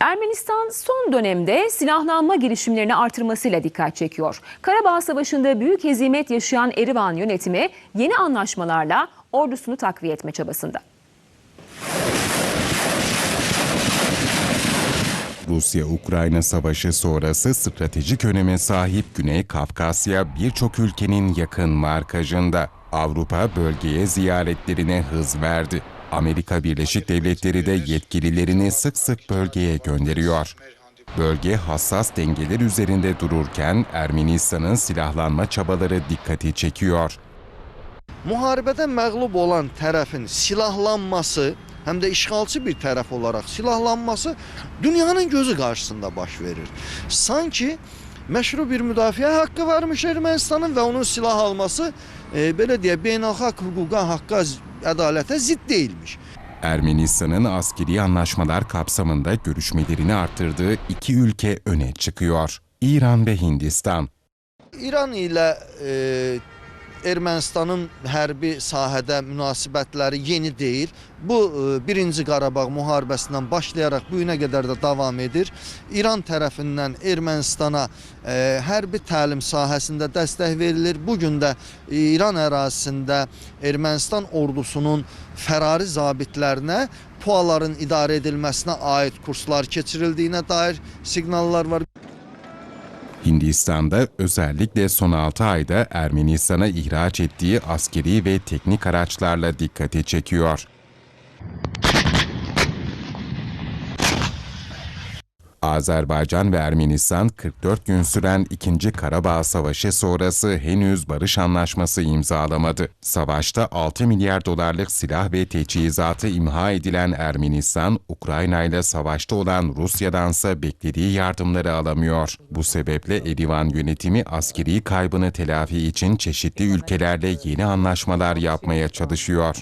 Ermenistan son dönemde silahlanma girişimlerini artırmasıyla dikkat çekiyor. Karabağ Savaşı'nda büyük hezimet yaşayan Erivan yönetimi yeni anlaşmalarla ordusunu takviye etme çabasında. Rusya-Ukrayna savaşı sonrası stratejik öneme sahip Güney Kafkasya birçok ülkenin yakın markajında. Avrupa bölgeye ziyaretlerine hız verdi. Amerika Birleşik Devletleri de yetkililerini sık sık bölgeye gönderiyor. Bölge hassas dengeler üzerinde dururken Ermenistan'ın silahlanma çabaları dikkati çekiyor. Müharibədə məğlub olan tərəfin silahlanması, həm də işğalçı bir tərəf olaraq silahlanması dünyanın gözü qarşısında baş verir. Sanki məşru bir müdafiə haqqı varmış Ermənistanın və onun silah alması e, belə deyə beynəlxalq hüquqa, haqqa, ədalətə zidd deyilmiş. Ermenistan'ın askeri anlaşmalar kapsamında görüşmelerini arttırdığı iki ülke öne çıkıyor. İran ve Hindistan. İran ilə e, Ermənistanın hərbi sahədə münasibətləri yeni deyil. Bu e, birinci Qarabağ müharibəsindən başlayaraq bu günə qədər də davam edir. İran tərəfindən Ermənistana e, hərbi təlim sahəsində dəstək verilir. Bu gün də İran ərazisində Ermənistan ordusunun fərari zabitlərinə PUA-ların idarə edilməsinə aid kurslar keçirildiyinə dair siqnallar var. Hindistan'da özellikle son 6 ayda Ermenistan'a ihraç ettiği askeri ve teknik araçlarla dikkati çekiyor. Azerbaycan ve Ermenistan 44 gün süren 2. Karabağ Savaşı sonrası henüz barış anlaşması imzalamadı. Savaşta 6 milyar dolarlık silah ve teçhizatı imha edilen Ermenistan, Ukrayna ile savaşta olan Rusya'dansa beklediği yardımları alamıyor. Bu sebeple Erivan yönetimi askeri kaybını telafi için çeşitli ülkelerle yeni anlaşmalar yapmaya çalışıyor.